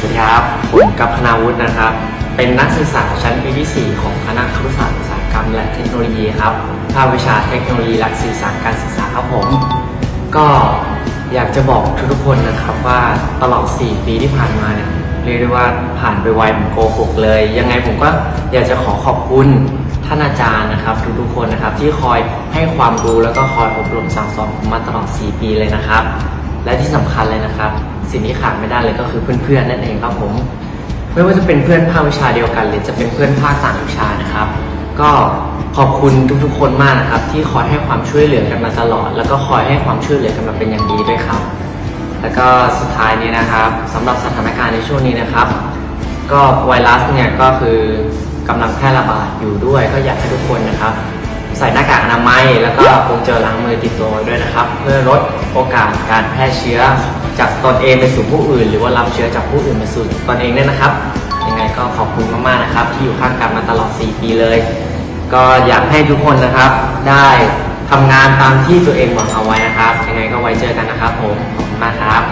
สวัสดีครับ ผมกับพนาวุฒินะครับ เป็นนักศึกษาชั้นปีที่ 4 ของคณะครุศาสตร์อุตสาหกรรมและเทคโนโลยีครับ ภาควิชาเทคโนโลยีหลักสื่อสารการศึกษาครับผม ก็อยากจะบอกทุกๆคนนะครับว่าตลอด 4 ปีที่ผ่านมาเนี่ยเรียกได้ว่าผ่านไปไวเหมือนโกหกเลย ยังไงผมก็อยากจะขอขอบคุณท่านอาจารย์นะครับ ทุกๆคนนะครับที่คอยให้ความรู้แล้วก็คอยอบรมสั่งสอนผมมาตลอด 4 ปีเลยนะครับ และที่สำคัญเลยนะครับ สิ่งที่ขาดไม่ได้เลยก็คือเพื่อนๆนั่นเองครับผม ไม่ว่าจะเป็นเพื่อนภาควิชาเดียวกัน หรือจะเป็นเพื่อนภาคต่างวิชานะครับ ก็ขอบคุณทุกๆ คนมากนะครับ ที่คอยให้ความช่วยเหลือกันมาตลอด แล้วก็คอยให้ความช่วยเหลือกันมาเป็นอย่างดีด้วยครับ แล้วก็สุดท้ายนี้นะครับสำหรับสถานการณ์ในช่วงนี้นะครับ ก็ไวรัสเนี่ยก็คือกำลังแพร่ระบาดอยู่ด้วย ก็อยากให้ทุกคนนะครับ ใส่หน้ากาก แล้วก็พกเจลล้างมือติดตัวด้วยนะครับ เพื่อลดโอกาสการแพร่เชื้อจากตนเองไปสู่ผู้อื่น หรือว่ารับเชื้อจากผู้อื่นมาสู่ตนเองด้วยนะครับยังไงก็ขอบคุณมากๆนะครับ ที่อยู่ข้างกันมาตลอด 4 ปีเลย ก็อยากให้ทุกคนนะครับ ได้ทำงานตามที่ตัวเองหวังเอาไว้นะครับยังไงก็ไว้เจอกันนะครับผมขอบคุณมากครับ